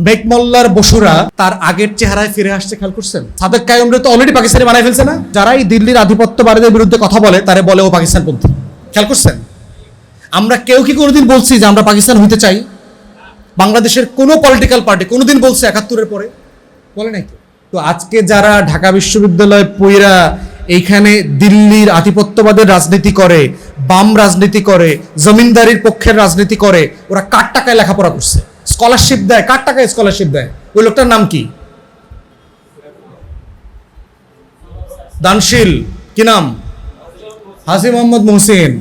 মেঘমল্লার বসুরা তার আগের চেহারায় ফিরে আসছে, খেয়াল করছেন? সাদেক কায়ুমরে তো অলরেডি পাকিস্তানি বানাই ফেলছে না? যারাই দিল্লির আধিপত্যবাদীদের বিরুদ্ধে কথা বলে, তারে বলে ও পাকিস্তানপন্থী। খেয়াল করছেন? আমরা কেউ কি কোনোদিন বলছি যে আমরা পাকিস্তান হইতে চাই? বাংলাদেশের কোনো পলিটিক্যাল পার্টি কোনোদিন বলছে একাত্তরের পরে? বলে নাই তো আজকে যারা ঢাকা বিশ্ববিদ্যালয় পইরা এইখানে দিল্লির আধিপত্যবাদের রাজনীতি করে, বাম রাজনীতি করে, জমিনদারির পক্ষের রাজনীতি করে, ওরা কার টাকায় লেখাপড়া করছে? স্কলারশিপ দেয়। কার টাকায় স্কলারশিপ দেয়? ওই লোকটার নাম কি? দানশীল। কি নাম? হাসি মোহাম্মদ মোহসিন।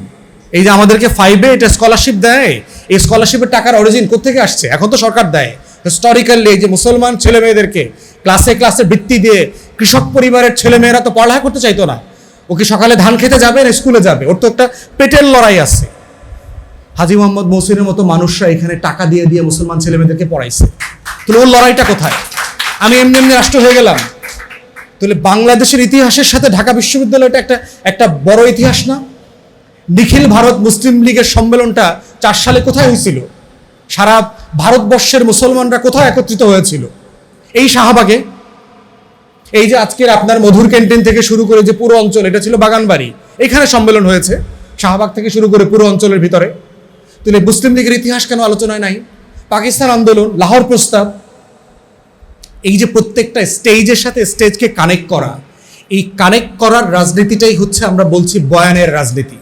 এই যে আমাদেরকে ফাইভে এটা স্কলারশিপ দেয়। এই স্কলারশিপের টাকার অরিজিন কোথেকে আসছে? এখন তো সরকার দেয়। হিস্টোরিক্যালি যে মুসলমান ছেলে মেয়েদেরকে ক্লাসে ক্লাসে বৃত্তি দিয়ে কৃষক পরিবারের ছেলে মেয়েরা তো পড়ালেখা করতে চাইতো না। ও কি সকালে ধান খেতে যাবে না স্কুলে যাবে? ওর তো একটা পেটের লড়াই আছে। হাজি মোহাম্মদ মহসিনের মতো মানুষরা এখানে টাকা দিয়ে দিয়ে মুসলমান ছেলে মেয়েদেরকে পড়াইছে। তাহলে ওর লড়াইটা কোথায়? আমি এমনি এমনি রাষ্ট্র হয়ে গেলাম। তাহলে বাংলাদেশের ইতিহাসের সাথে ঢাকা বিশ্ববিদ্যালয়টা একটা একটা বড় ইতিহাস না? নিখিল ভারত মুসলিম লীগের সম্মেলনটা চার সালে কোথায় হয়েছিল? সারা ভারতবর্ষের মুসলমানরা কোথায় একত্রিত হয়েছিল? এই শাহবাগে? এই যে আজকের আপনার মধুর ক্যান্টিন থেকে শুরু করে যে পুরো অঞ্চল, এটা ছিল বাগানবাড়ি। এখানে সম্মেলন হয়েছে, শাহবাগ থেকে শুরু করে পুরো অঞ্চলের ভিতরে। তাহলে মুসলিম লীগের ইতিহাস কেন আলোচনায় নাই? পাকিস্তান আন্দোলন, লাহোর প্রস্তাব, এই যে প্রত্যেকটা স্টেজের সাথে স্টেজকে কানেক্ট করা, এই কানেক্ট করার রাজনীতিটাই হচ্ছে আমরা বলছি বয়ানের রাজনীতি।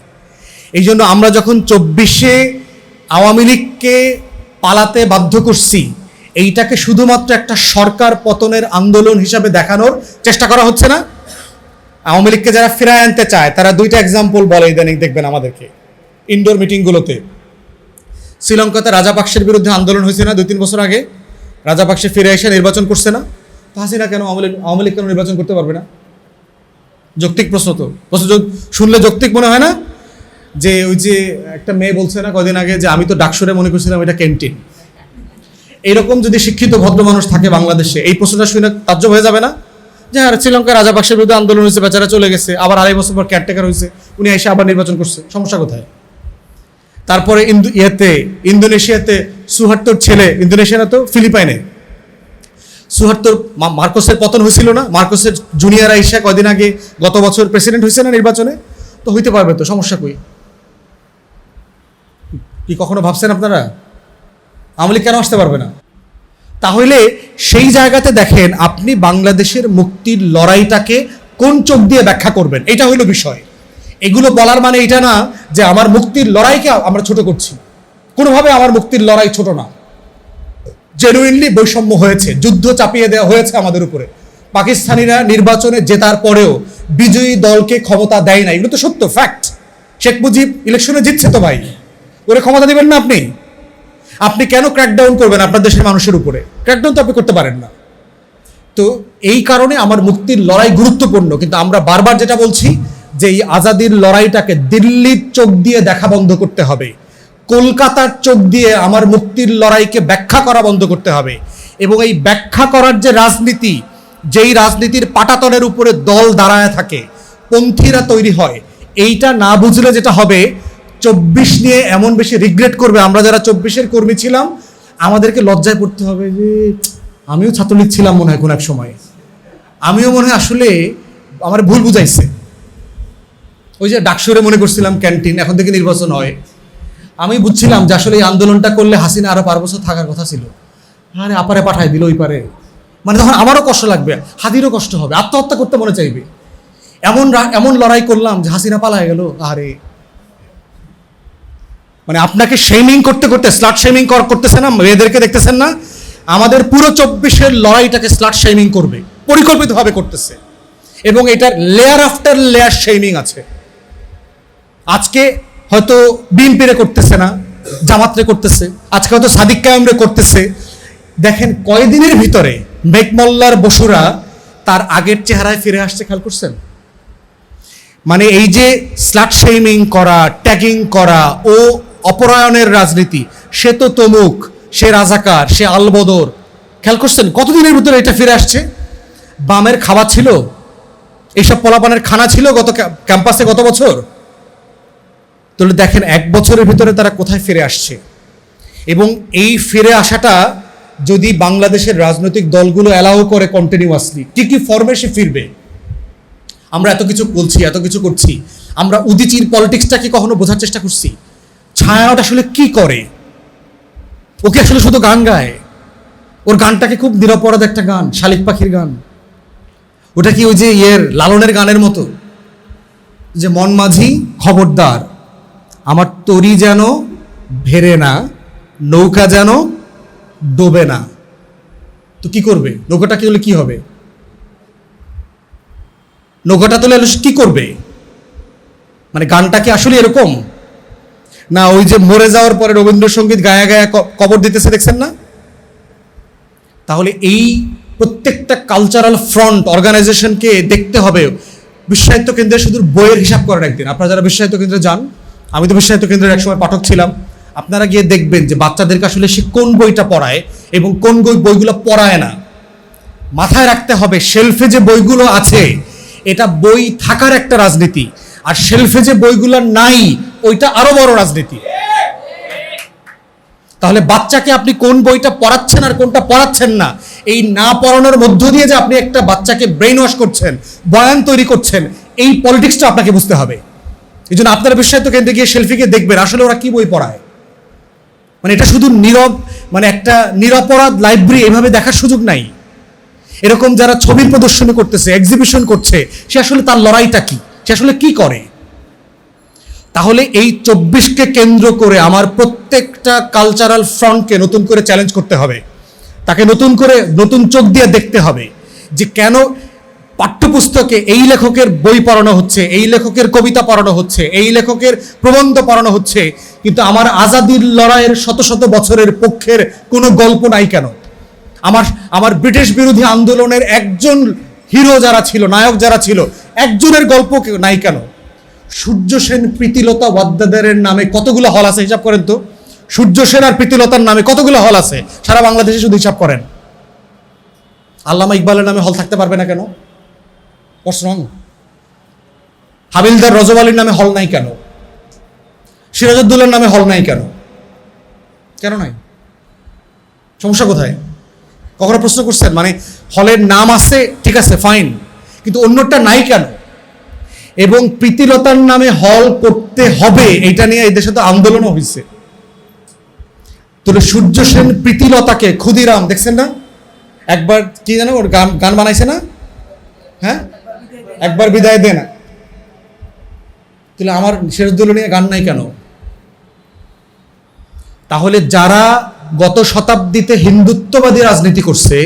এই জন্য আমরা যখন চব্বিশে আওয়ামী লীগকে পালাতে বাধ্য করছি, এইটাকে শুধুমাত্র একটা সরকার পতনের আন্দোলন হিসাবে দেখানোর চেষ্টা করা হচ্ছে না। আওয়ামী লীগকে যারা ফিরায় আনতে চায়, তারা দুইটা এক্সাম্পল বলে ইদানিং দেখবেন আমাদেরকে। ইনডোর মিটিংগুলোতে শ্রীলঙ্কাতে রাজাপাক্সের বিরুদ্ধে আন্দোলন হয়েছে না, দুই তিন বছর আগে। রাজাপাক্সে ফিরে এসে নির্বাচন করছে না। তো হাসিনা কেন আওয়ামী আওয়ামী লীগ কেন নির্বাচন করতে পারবে না? যৌক্তিক প্রশ্ন তো। প্রশ্ন শুনলে যৌক্তিক মনে হয় না? যে ওই যে একটা মেয়ে বলছে না কদিন আগে যে, আমি তো ডাকসুরে মনে করছিলাম এটা ক্যান্টিন। এইরকম যদি শিক্ষিত ভদ্র মানুষ থাকে বাংলাদেশে, এই প্রশ্নটা শুনে তাজ্জব হয়ে যাবে না? যে হ্যাঁ শ্রীলঙ্কা রাজাপাক্সের বিরুদ্ধে আন্দোলন হয়েছে, বেচারা চলে গেছে, আবার আড়াই বছর পর ক্যারটেকার হয়েছে, উনি এসে আবার নির্বাচন করছে। সমস্যা কোথায়? তারপরে ইন্দু ইয়েতে, ইন্দোনেশিয়াতে সুহার্তর ছেলে ইন্দোনেশিয়া তো ফিলিপাইনে। সুহার্তর মা- মার্কোসের পতন হয়েছিল না? মার্কোসের জুনিয়র আইসা কদিন আগে গত বছর প্রেসিডেন্ট হয়েছে না নির্বাচনে? তো হইতে পারবে তো, সমস্যা কই? কি কখনো ভাবছেন আপনারা? আমলি কেন আসতে পারবে না? তাহলে সেই জায়গাতে দেখেন আপনি বাংলাদেশের মুক্তির লড়াইটাকে কোন চোখ দিয়ে ব্যাখ্যা করবেন? এটা হইল বিষয়। এগুলো বলার মানে এটা না যে আমার মুক্তির লড়াইকে আমরা ছোট করছি। কোনোভাবে আমার মুক্তির লড়াই ছোট না। জেনুইনলি বৈষম্য হয়েছে, যুদ্ধ চাপিয়ে দেওয়া হয়েছে আমাদের উপরে। পাকিস্তানিরা নির্বাচনে জেতার পরেও বিজয়ী দলকে ক্ষমতা দেয় না এগুলো তো সত্য ফ্যাক্ট শেখ মুজিব ইলেকশনে জিতছে তো ভাই। ওরে ক্ষমতা দিবেন না আপনি। আপনি কেন ক্র্যাকডাউন করবেন আপনার দেশের মানুষের উপরে? ক্র্যাকডাউন তো আপনি করতে পারেন না। তো এই কারণে আমার মুক্তির লড়াই গুরুত্বপূর্ণ, কিন্তু আমরা বারবার যেটা বলছি যে এই আজাদির লড়াইটাকে দিল্লির চোখ দিয়ে দেখা বন্ধ করতে হবে, কলকাতার চোখ দিয়ে আমার মুক্তির লড়াইকে ব্যাখ্যা করা বন্ধ করতে হবে এবং এই ব্যাখ্যা করার যে রাজনীতি, যেই রাজনীতির পাটাতনের উপরে দল দাঁড়ায় থাকে, পন্থীরা তৈরি হয়, এইটা না বুঝলে যেটা হবে, চব্বিশ নিয়ে এমন বেশি রিগ্রেট করবে। আমরা যারা চব্বিশের কর্মী ছিলাম, আমাদেরকে লজ্জায় পড়তে হবে যে, আমিও ছাত্রলীগ ছিলাম মনে হয় কোনো এক সময়। আমিও মনে হয় আসলে আমার ভুল বুঝাইছে। ওই যে ডাকসুরে মনে করছিলাম ক্যান্টিন, এখন থেকে নির্বাচন হয়। আমি বুঝছিলাম যে আসলে এই আন্দোলনটা করলে হাসিনা আরও পার বছর থাকার কথা ছিল। আরে আপারে পাঠায় দিল ওই পারে। মানে তখন আমারও কষ্ট লাগবে, হাদিরও কষ্ট হবে, আত্মহত্যা করতে মনে চাইবে। এমন এমন লড়াই করলাম যে হাসিনা পালায় গেল আরে মানে আপনাকে শেমিং করতে করতে স্লাট শেমিং করতেছে না, মেয়েদেরকে দেখতেছেন না, আমাদের পুরো চব্বিশের লড়াইটাকে স্লাট শেমিং করবে, পরিকল্পিতভাবে করতেছে। এবং এটার লেয়ার আফটার লেয়ার শেমিং আছে। আজকে হয়তো বিএনপিরে করতেছে না জামাতরে করতেছে, আজকে হয়তো সাদিক কায়ামরে করতেছে। দেখেন কয়দিনের ভিতরে মেঘমল্লার বসুরা তার আগের চেহারায় ফিরে আসছে, খেয়াল করছেন? মানে এই যে স্লাট শেমিং করা ট্যাগিং করা, ও অপরায়ণের রাজনীতি, সে তো তমুক, সে রাজাকার, সে আলবদর। খেয়াল করছেন? কতদিনের ভিতরে এটা ফিরে আসছে? বামের খাবার ছিল? এইসব পোলাপানের খানা ছিল গত ক্যাম্পাসে গত বছর? তাহলে দেখেন এক বছরের ভিতরে তারা কোথায় ফিরে আসছে। এবং এই ফিরে আসাটা যদি বাংলাদেশের রাজনৈতিক দলগুলো অ্যালাউ করে কন্টিনিউয়াসলি কি কি ফর্মে সে ফিরবে? আমরা এত কিছু বলছি, এত কিছু করছি। আমরা উদিচির পলিটিক্সটা কি কখনো বোঝার চেষ্টা করছি? ছায়াটা আসলে কি করে? ওকে আসলে শুধু গান গায়? ওর গানটাকে খুব নিরাপরাধ একটা গান, শালিক পাখির গান। ওটা কি ওই যে ইয়ের লালনের গানের মতো? যে মন মাঝি খবরদার। আমার তরি যেন ভেরে না, নৌকা যেন ডোবে না। তো কি করবে? নৌকাটা কি হলে কি হবে? নৌকাটা তোলে কি করবে? মানে গানটা কি আসলে এরকম? না, ওই যে মরে যাওয়ার পরে রবীন্দ্রসঙ্গীত গায়া গায়া কবর দিতেছে, দেখছেন না? তাহলে এই প্রত্যেকটা কালচারাল ফ্রন্ট অর্গানাইজেশনকে দেখতে হবে। বিশ্বায়িত কেন্দ্রে শুধু বইয়ের হিসাব করার একদিন। আপনারা যারা বিশ্বায়িত কেন্দ্রে যান আমি তো বিশ্বায়িত কেন্দ্রের একসময় পাঠক ছিলাম। আপনারা গিয়ে দেখবেন যে বাচ্চাদেরকে আসলে সে কোন বইটা পড়ায় এবং কোন বই বইগুলো পড়ায় না। মাথায় রাখতে হবে শেলফে যে বইগুলো আছে, এটা বই থাকার একটা রাজনীতি। আর শেলফে যে বইগুলো নাই, ওইটা আরও বড় রাজনীতি। তাহলে বাচ্চাকে আপনি কোন বইটা পড়াচ্ছেন আর কোনটা পড়াচ্ছেন না, এই না পড়ানোর মধ্য দিয়ে যে আপনি একটা বাচ্চাকে ব্রেন ওয়াশ করছেন, বয়ান তৈরি করছেন, এই পলিটিক্সটা আপনাকে বুঝতে হবে। এই জন্য আপনারা বিশ্বায়িত কেন্দ্রে গিয়ে সেলফিকে দেখবেন, আসলে ওরা কি বই পড়ায়? মানে এটা শুধু নীরব মানে একটা নিরপরাধ লাইব্রেরি এভাবে দেখার সুযোগ নাই। এরকম যারা ছবির প্রদর্শনী করতেছে এক্সিবিশন করছে, সে আসলে তার লড়াইটা কি? সে আসলে কি করে? তাহলে এই চব্বিশকে কেন্দ্র করে আমার প্রত্যেকটা কালচারাল ফ্রন্টকে নতুন করে চ্যালেঞ্জ করতে হবে। তাকে নতুন করে, নতুন চোখ দিয়ে দেখতে হবে যে কেন পাঠ্যপুস্তকে এই লেখকের বই পড়ানো হচ্ছে, এই লেখকের কবিতা পড়ানো হচ্ছে, এই লেখকের প্রবন্ধ পড়ানো হচ্ছে, কিন্তু আমার আজাদির লড়াইয়ের শত শত বছরের পক্ষের কোনো গল্প নাই কেন? আমার আমার ব্রিটিশ বিরোধী আন্দোলনের একজন হিরো যারা ছিল, নায়ক যারা ছিল, একজনের গল্প নাই কেন? সূর্য সেন প্রীতিলতা ওয়াদ্দাদারের নামে কতগুলো হল আছে হিসাব করেন তো? সূর্য সেন আর প্রীতিলতার নামে কতগুলো হল আছে? সারা বাংলাদেশে শুধু হিসাব করেন। আল্লামা ইকবালের নামে হল থাকতে পারবে না কেন? প্রশ্ন হাবিলদার রজব আলীর নামে হল নাই কেন? সিরাজউদ্দৌলার নামে হল নাই কেন? কেন নাই? সমস্যা কোথায়? কখনো প্রশ্ন করছেন মানে হলের নাম আছে, ঠিক আছে ফাইন কিন্তু অন্যটা নাই কেন? এবং প্রীতিলতার নামে হল করতে হবে, এটা নিয়ে এই দেশে তো আন্দোলনও হয়েছে তাহলে সূর্য সেন প্রীতিলতাকে ক্ষুদিরাম, দেখছেন না? একবার কি জানো ওর গান গান বানাইছে না? হ্যাঁ? একবার বিদায় দে না। তাহলে আমার সিরাজদৌল্লা নিয়ে গান নাই কেন? তাহলে যারা গত শতাব্দীতে হিন্দুত্ববাদী রাজনীতি করছে,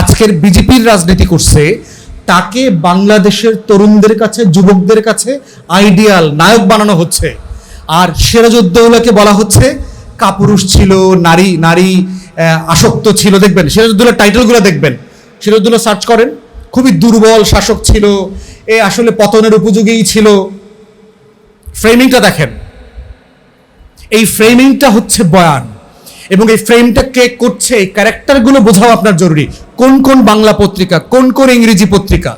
আজকের বিজেপির রাজনীতি করছে, তাকে বাংলাদেশের তরুণদের কাছে, যুবকদের কাছে আইডিয়াল নায়ক বানানো হচ্ছে। আর সিরাজউদ্দৌলাকে বলা হচ্ছে কাপুরুষ ছিল, নারী নারী আসক্ত ছিল। দেখবেন, সিরাজউদ্দৌলার টাইটেলগুলো দেখবেন। সিরাজউদ্দৌলা সার্চ করেন। খুবই দুর্বল শাসক ছিল, এ আসলে পতনের উপযোগীই ছিল। ফ্রেমিংটা দেখেন। এই ফ্রেমিংটা হচ্ছে বয়ান এবং এই ফ্রেমটা কে করছে, এই ক্যারেক্টারগুলো বোঝাও আপনার জরুরি। কোন কোন বাংলা পত্রিকা, কোন কোন ইংরেজি পত্রিকা?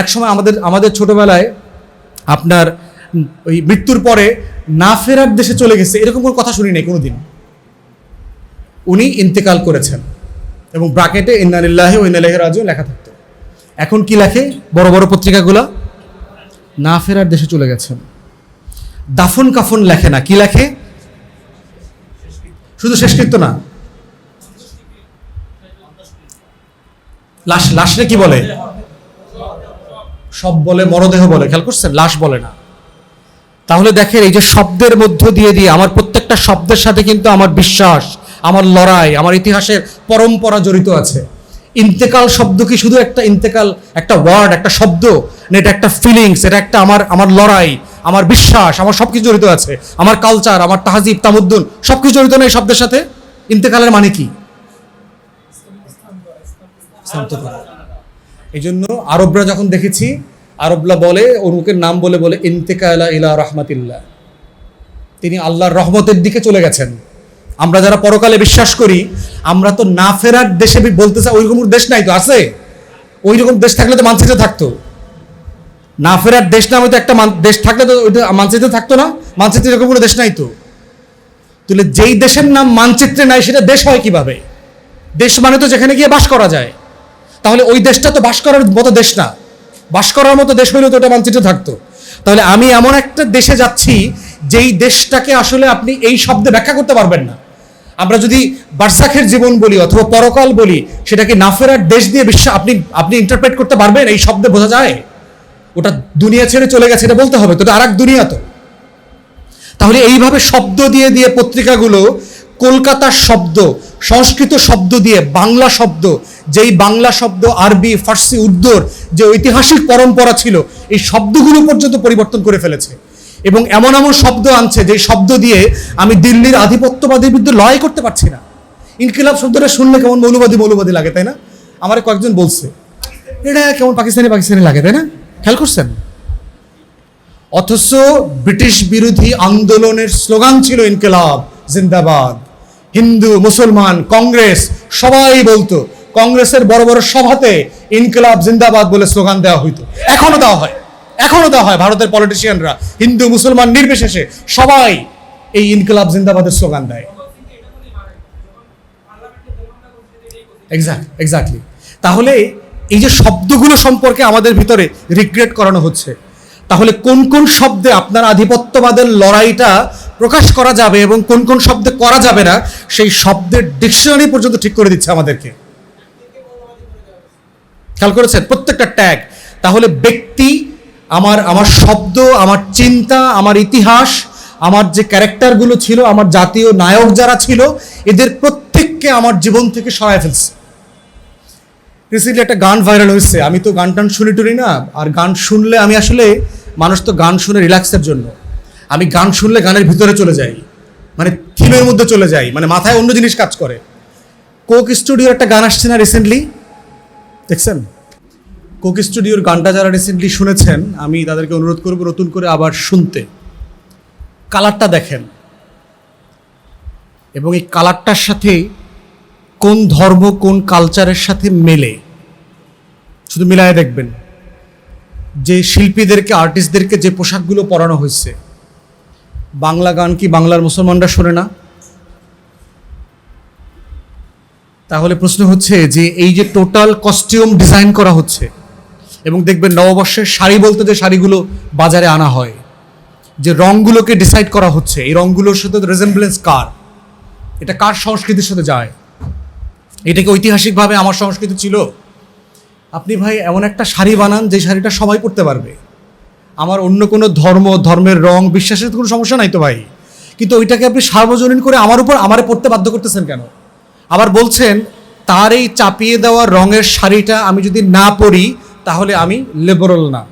একসময় আমাদের আমাদের ছোটবেলায় আপনার ওই মৃত্যুর পরে না ফেরার দেশে চলে গেছে, এরকম কোনো কথা শুনি নাই কোনোদিন। উনি ইন্তেকাল করেছেন এবং ব্রাকেটে ইন্নালিল্লাহি ও ইন্নালিল্লাহি রাজিউন লেখা থাকতো। এখন কি লেখে বড় বড় পত্রিকাগুলো? না ফেরার দেশে চলে গেছেন দাফন কাফন লেখে না কি লেখে? শুধু শেষকৃত্য না। লাশ লাশরে কি বলে? সব বলে মরদেহ বলে খেয়াল করছেন? লাশ বলে না। তাহলে দেখেন এই যে শব্দের মধ্য দিয়ে দিয়ে আমার প্রত্যেকটা শব্দের সাথে কিন্তু আমার বিশ্বাস আমার লড়াই আমার ইতিহাসের পরম্পরা জড়িত আছে। ইন্তেকাল শব্দ কি শুধু একটা ইন্তেকাল, একটা ওয়ার্ড একটা শব্দ? না, এটা একটা ফিলিংস এটা একটা আমার আমার লড়াই, আমার বিশ্বাস, আমার সব কিছু জড়িত আছে। আমার কালচার আমার তাহাজিব, তামুদ্দুন সব কিছু জড়িত না এই শব্দের সাথে? ইন্তেকালের মানে কি? এই জন্য আরবরা যখন দেখেছি, আরবরা বলে অনুকের নাম বলে বলে, ইন্তেকালা ইলা রহমাতিল্লাহ। তিনি আল্লাহর রহমতের দিকে চলে গেছেন। আমরা যারা পরকালে বিশ্বাস করি, আমরা তো না ফেরার দেশে বলতে চাই, ওইরকম দেশ নাই তো, আছে? ওই রকম দেশ থাকলে তো মানচিত্রে থাকতো। না ফেরার দেশ নামে হয়তো একটা দেশ থাকলে তো ওইটা মানচিত্রে থাকতো না, মানচিত্রে এরকম কোনো দেশ নাই তো। তাহলে যেই দেশের নাম মানচিত্রে নাই, সেটা দেশ হয় কীভাবে? দেশ মানে তো যেখানে গিয়ে বাস করা যায়। তাহলে ওই দেশটা তো বাস করার মতো দেশ না। বাস করার মতো দেশ হইলেও তো ওটা মানচিত্রে থাকতো। তাহলে আমি এমন একটা দেশে যাচ্ছি, যেই দেশটাকে আসলে আপনি এই শব্দে ব্যাখ্যা করতে পারবেন না। আমরা যদি বার্সাখের জীবন বলি অথবা পরকাল বলি, সেটাকে নাফেরার দেশ দিয়ে বিশ্ব আপনি আপনি ইন্টারপ্রেট করতে পারবেন, এই শব্দে বোঝা যায়? ওটা দুনিয়া ছেড়ে চলে গেছে, এটা বলতে হবে, তো আর এক দুনিয়া তো। তাহলে এইভাবে শব্দ দিয়ে দিয়ে পত্রিকাগুলো, কলকাতার শব্দ, সংস্কৃত শব্দ দিয়ে, বাংলা শব্দ, যেই বাংলা শব্দ, আরবি, ফার্সি, উর্দুর যে ঐতিহাসিক পরম্পরা ছিল, এই শব্দগুলো পর্যন্ত পরিবর্তন করে ফেলেছে। এবং এমন এমন শব্দ আনছে যে শব্দ দিয়ে আমি দিল্লির আধিপত্যবাদীর বিরুদ্ধে লড়াই করতে পারছি না। ইনকিলাব শব্দটা শুনলে কেমন মৌলবাদী মৌলবাদী লাগে, তাই না? আমার কয়েকজন বলছে এটা কেমন পাকিস্তানি পাকিস্তানি লাগে, তাই না? খেয়াল করছেন? অথচ ব্রিটিশ বিরোধী আন্দোলনের স্লোগান ছিল ইনকিলাব, জিন্দাবাদ। হিন্দু, মুসলমান, কংগ্রেস, সবাই বলতো, কংগ্রেসের বড় বড় সভাতে ইনকিলাব জিন্দাবাদ বলে স্লোগান দেওয়া হইতো। এখনও দেওয়া হয়। এখনও দেওয়া হয় ভারতের পলিটিশিয়ানরা হিন্দু, মুসলমান নির্বিশেষে সবাই এই ইনকলাব জিন্দাবাদের স্লোগান দেয়। এক্সাক্ট এক্স্যাক্টলি তাহলে এই যে শব্দগুলো সম্পর্কে আমাদের ভিতরে রিগ্রেট করানো হচ্ছে, তাহলে কোন কোন শব্দে আপনার আধিপত্যবাদের লড়াইটা প্রকাশ করা যাবে এবং কোন কোন শব্দে করা যাবে না, সেই শব্দের ডিকশনারি পর্যন্ত ঠিক করে দিচ্ছে আমাদেরকে। খেয়াল করেছেন? প্রত্যেকটা ট্যাগ তাহলে ব্যক্তি আমার আমার শব্দ, আমার চিন্তা, আমার ইতিহাস, আমার যে ক্যারেক্টারগুলো ছিল, আমার জাতীয় নায়ক যারা ছিল, এদের প্রত্যেককে আমার জীবন থেকে সরায় ফেলছে। রিসেন্টলি একটা গান ভাইরাল হয়েছে। আমি তো গান টান শুনি টুনি না, আর গান শুনলে আমি আসলে, মানুষ তো গান শুনে রিল্যাক্সের জন্য। আমি গান শুনলে গানের ভিতরে চলে যাই মানে থিমের মধ্যে চলে যাই মানে মাথায় অন্য জিনিস কাজ করে। কোক স্টুডিওর একটা গান আসছে না রিসেন্টলি দেখছেন? কোক স্টুডিওর গানটা যারা রিসেন্টলি শুনেছেন, আমি তাদেরকে অনুরোধ করব নতুন করে আবার শুনতে। কালারটা দেখেন। এবং এই কালারটার সাথে কোন ধর্ম, কোন কালচারের সাথে মেলে। শুধু মিলায় দেখবেন। যে শিল্পীদেরকে আর্টিস্টদেরকে যে পোশাকগুলো পরানো হয়েছে। বাংলা গান কি বাংলার মুসলমানরা শোনে না? তাহলে প্রশ্ন হচ্ছে যে এই যে টোটাল কস্টিউম ডিজাইন করা হচ্ছে এবং দেখবেন নববর্ষের শাড়ি বলতে যে শাড়িগুলো বাজারে আনা হয়, যে রঙগুলোকে ডিসাইড করা হচ্ছে, এই রঙগুলোর সাথে রেজেম্বলেন্স কার? এটা কার সংস্কৃতির সাথে যায়? এটাকে ঐতিহাসিকভাবে আমার সংস্কৃতি ছিল? আপনি ভাই এমন একটা শাড়ি বানান যে শাড়িটা সবাই পরতে পারবে। আমার অন্য কোনো ধর্ম, ধর্মের রং, বিশ্বাসের কোনো সমস্যা নাই তো ভাই। কিন্তু ওইটাকে আপনি সার্বজনীন করে আমার উপর আমারে পড়তে বাধ্য করতেছেন কেন? আবার বলছেন, তার এই চাপিয়ে দেওয়া রঙের শাড়িটা আমি যদি না পরি তাহলে আমি লেবারল না।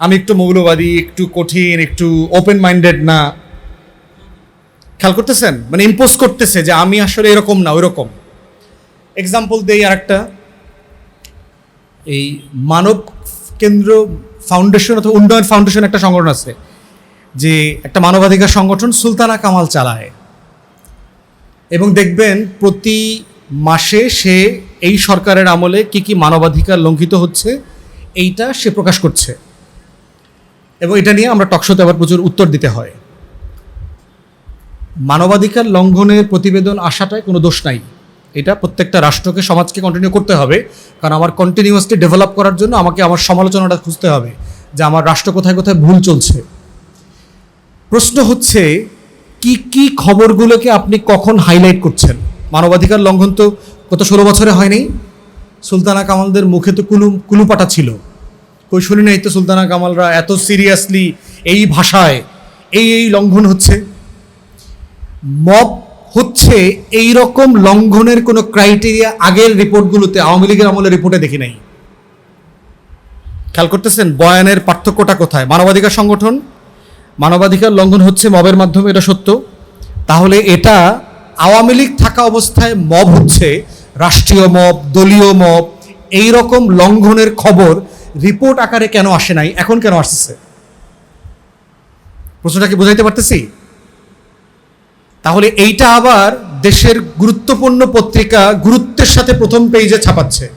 আমি একটু মৌলবাদী, একটু কঠিন, একটু ওপেন মাইন্ডেড না। খেয়াল করতেছেন? মানে ইম্পোজ করতেছে যে আমি আসলে এরকম না, ওইরকম। এক্সাম্পল দেই আর একটা এই মানব কেন্দ্র ফাউন্ডেশন অথবা উন্নয়ন ফাউন্ডেশন একটা সংগঠন আছে, যে একটা মানবাধিকার সংগঠন সুলতানা কামাল চালায়। এবং দেখবেন প্রতি মাসে সে এই সরকারের আমলে কি কি মানবাধিকার লঙ্ঘিত হচ্ছে এইটা সে প্রকাশ করছে। এবং এটা নিয়ে আমরা টকশোতে আবার প্রচুর উত্তর দিতে হয়। মানবাধিকার লঙ্ঘনের প্রতিবেদন আসাটায় কোনো দোষ নাই। এটা প্রত্যেকটা রাষ্ট্রকে, সমাজকে কন্টিনিউ করতে হবে। কারণ আমার কন্টিনিউয়াসলি ডেভেলপ করার জন্য আমাকে আমার সমালোচনাটা খুঁজতে হবে যে আমার রাষ্ট্র কোথায় কোথায় ভুল চলছে। প্রশ্ন হচ্ছে, কি কি খবরগুলোকে আপনি কখন হাইলাইট করছেন? মানবাধিকার লঙ্ঘন তো গত ষোলো বছরে হয়নি। সুলতানা কামালদের মুখে তো কুলু, কুলুপাটা ছিল। নাই তো সুলতানা কামালরা এত সিরিয়াসলি এই ভাষায়, এই এই লঙ্ঘন হচ্ছে। মব হচ্ছে এই রকম লঙ্ঘনের কোনো ক্রাইটেরিয়া আগের রিপোর্টগুলোতে আওয়ামী লীগের আমলের রিপোর্টে দেখি নাই। খেয়াল করতেছেন, বয়ানের পার্থক্যটা কোথায়? মানবাধিকার সংগঠন, মানবাধিকার লঙ্ঘন হচ্ছে মবের মাধ্যমে, এটা সত্য। তাহলে এটা আওয়ামী লীগ থাকা অবস্থায় মব হচ্ছে রাষ্ট্রীয় মব, দলীয় মব এই রকম লঙ্ঘনের খবর রিপোর্ট আকারে কেন আসে নাই? এখন কেন আসছে? প্রশ্নটা কি বোঝাইতে পারতেছি? তাহলে এইটা আবার দেশের গুরুত্বপূর্ণ পত্রিকা গুরুত্বের সাথে প্রথম পেজে ছাপাচ্ছে।